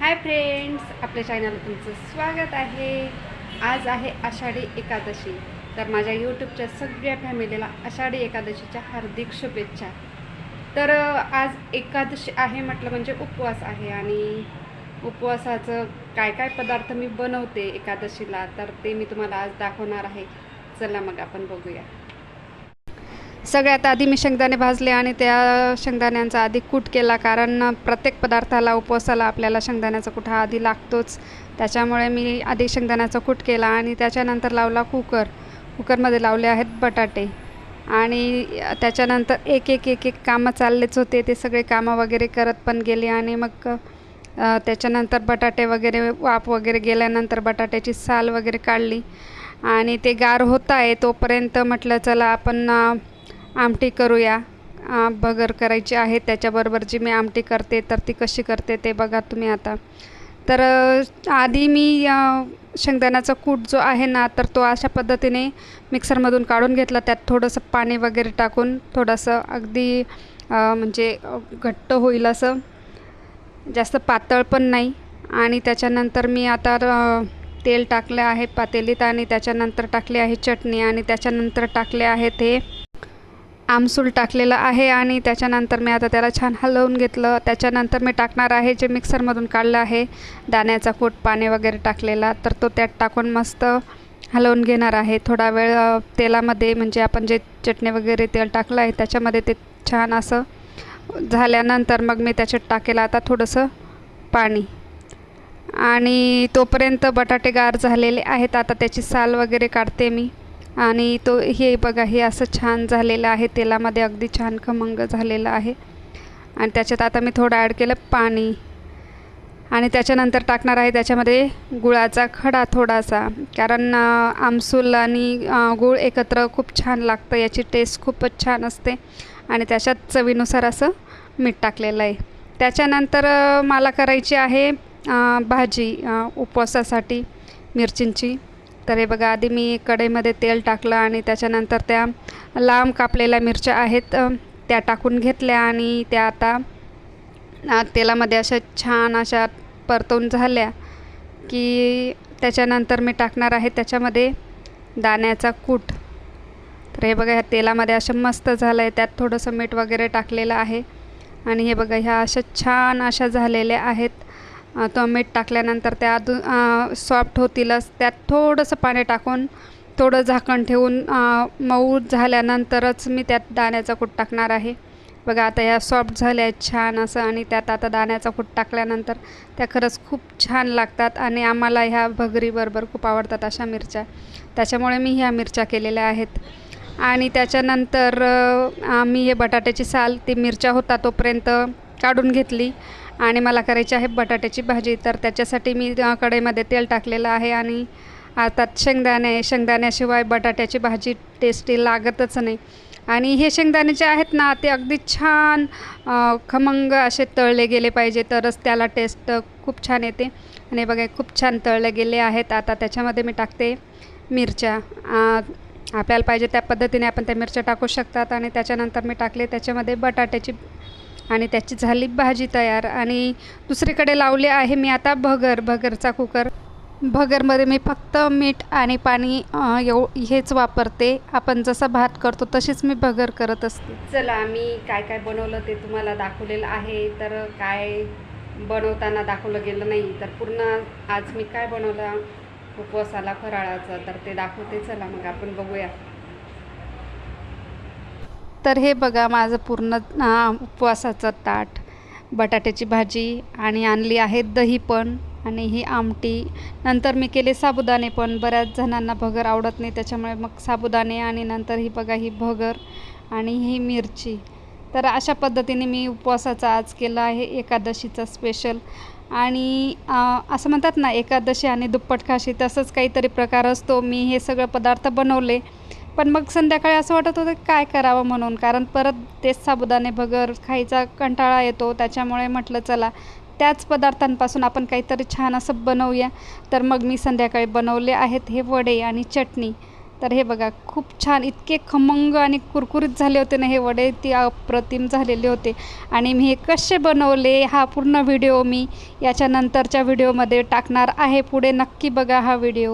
Hi friends आपल्या चॅनलला तुमचं स्वागत आहे. आज आहे आषाढी एकादशी. तर माझ्या यूट्यूबच्या सगळ्या फॅमिलीला आषाढी एकादशीच्या हार्दिक शुभेच्छा. तर आज एकादशी आहे म्हटलं म्हणजे उपवास आहे आणि उपवासाचं काय काय पदार्थ मी बनवते एकादशीला तर ते मी तुम्हाला आज दाखवणार आहे. चला मग आपण बघूया. सगळ्यात आधी मी शेंगदाणे भाजले आणि त्या शेंगदाण्यांचा आधी कूट केला कारण प्रत्येक पदार्थाला उपवासाला आपल्याला शेंगदाण्याचा कूट हा आधी लागतोच. त्याच्यामुळे मी आधी शेंगदाण्याचा कूट केला आणि त्याच्यानंतर लावला कुकर. कुकरमध्ये लावले आहेत बटाटे. आणि त्याच्यानंतर एक एक एक एक कामं चाललेच होते. ते सगळे कामं वगैरे करत पण गेले आणि मग त्याच्यानंतर बटाटे वगैरे वाफ वगैरे गेल्यानंतर बटाट्याची साल वगैरे काढली. आणि ते गार होत आहे तोपर्यंत म्हटलं चला आपण आमटी करूया. बगर भगर करायची आहे त्याच्याबरोबर जी मी आमटी करते तर ती कशी करते ते बघा तुम्ही आता. तर आधी मी शेंगदाण्याचा कूट जो आहे ना तर तो अशा पद्धतीने मिक्सरमधून काढून घेतला. त्यात थोडंसं पाणी वगैरे टाकून थोडंसं अगदी म्हणजे घट्ट होईल असं. जास्त पातळ पण नाही. आणि त्याच्यानंतर मी आता तेल टाकलं आहे पातेलीत आणि त्याच्यानंतर टाकले आहे चटणी आणि त्याच्यानंतर टाकले आहे ते आमसूल टाकलेलं आहे आणि त्याच्यानंतर मी आता त्याला छान हलवून घेतलं. त्याच्यानंतर मी टाकणार आहे जे मिक्सरमधून काढलं आहे. दाण्याचा कूट पाणी वगैरे टाकलेला. तर तो त्यात टाकून मस्त हलवून घेणार आहे. थोडा वेळ तेलामध्ये म्हणजे आपण जे चटणी वगैरे तेल टाकलं आहे त्याच्यामध्ये ते छान असं झाल्यानंतर मग मी त्याच्यात टाकेल आता थोडंसं पाणी. आणि तोपर्यंत बटाटे गार झालेले आहेत. आता त्याची साल वगैरे काढते मी. आणि तो हे बघा हे असं छान झालेलं आहे. तेलामध्ये अगदी छान खमंग झालेलं आहे. आणि त्याच्यात आता मी थोडं ॲड केलं पाणी. आणि त्याच्यानंतर टाकणार आहे त्याच्यामध्ये गुळाचा खडा थोडासा. कारण आमसूल आणि गूळ एकत्र खूप छान लागतं. याची टेस्ट खूपच छान असते. आणि त्याच्यात चवीनुसार असं मीठ टाकलेलं आहे. त्याच्यानंतर मला करायची आहे भाजी उपवासासाठी मिरचींची. तर हे बघा आधी मी कढईमध्ये तेल टाकलं आणि त्याच्यानंतर त्या लांब कापलेल्या मिरच्या आहेत त्या टाकून घेतल्या आणि त्या आता तेलामध्ये अशा छान अशा परतवून झाल्या की त्याच्यानंतर मी टाकणार आहे त्याच्यामध्ये दाण्याचा कूट. तर हे बघा ह्या तेलामध्ये असं मस्त झालं आहे त्यात थोडंसं मीठ वगैरे टाकलेलं आहे आणि हे बघा ह्या अशा छान अशा झालेल्या आहेत. तो मीठ टाकल्यानंतर त्या दु सॉफ्ट होतीलच त्यात थोडंसं पाणी टाकून थोडं झाकण ठेवून मऊ झाल्यानंतरच मी त्यात दाण्याचा कूट टाकणार आहे. बघा आता ह्या सॉफ्ट झाल्या आहेत छान असं आणि त्यात आता दाण्याचा कूट टाकल्यानंतर त्या खरंच खूप छान लागतात आणि आम्हाला ह्या भगरीबरोबर खूप आवडतात अशा मिरच्या. त्याच्यामुळे मी ह्या मिरच्या केलेल्या आहेत. आणि त्याच्यानंतर आम्ही हे बटाट्याची साल ती मिरच्या होता तोपर्यंत काढून घेतली. आणि मला करायची आहे बटाट्याची भाजी. तर त्याच्यासाठी मी कढईमध्ये तेल टाकलेलं आहे आणि आता शेंगदाणे शेंगदाण्याशिवाय बटाट्याची भाजी टेस्टी लागतच नाही. आणि हे शेंगदाणे जे आहेत ना ते अगदी छान खमंग असे तळले गेले पाहिजे तरच त्याला टेस्ट खूप छान येते. आणि बघा खूप छान तळले गेले आहेत. आता त्याच्यामध्ये मी टाकते मिरच्या. आपल्याला पाहिजे त्या पद्धतीने आपण त्या मिरच्या टाकू शकतात. आणि त्याच्यानंतर मी टाकले त्याच्यामध्ये बटाट्याची आणि त्याची झाली भाजी तयार. आणि दुसरीकडे लावले आहे मी आता भगर भगरचा कुकर. भगरमध्ये मी फक्त मीठ आणि पाणी एव हेच वापरते. आपण जसं भात करतो तशीच मी भगर करत असते. चला मी काय काय बनवलं ते तुम्हाला दाखवलेलं आहे. तर काय बनवताना दाखवलं गेलं नाही. तर पूर्ण आज मी काय बनवलं? उपवासाला फराळाचं. तर ते दाखवते. चला मग आपण बघूया. तर हे बघा माझं पूर्ण उपवासाचं ताट. बटाट्याची भाजी आणि आणली आहे दही पण आणि ही आमटी. नंतर मी केले साबुदाणे पण. बऱ्याच जणांना भगर आवडत नाही त्याच्यामुळे मग साबुदाणे आणि नंतर ही बघा ही भगर आणि ही मिरची. तर अशा पद्धतीने मी उपवासाचा आज केलं आहे एकादशीचा स्पेशल आणि असं म्हणतात ना एकादशी आणि दुप्पट खाशी तसंच काहीतरी प्रकार असतो. मी हे सगळं पदार्थ बनवले. पण मग संध्याकाळी असं वाटत होतं काय करावं म्हणून? कारण परत तेच साबुदाणे भगर खायचा कंटाळा येतो. त्याच्यामुळे म्हटलं चला त्याच पदार्थांपासून आपण काहीतरी छान असं बनवूया. तर मग मी संध्याकाळी बनवले आहेत हे वडे आणि चटणी. तर हे बघा खूप छान इतके खमंग आणि कुरकुरीत झाले होते ना हे वडे. ती अप्रतिम झालेले होते. आणि मी हे कसे बनवले हा पूर्ण व्हिडिओ मी याच्यानंतरच्या व्हिडिओमध्ये टाकणार आहे. पुढे नक्की बघा हा व्हिडिओ.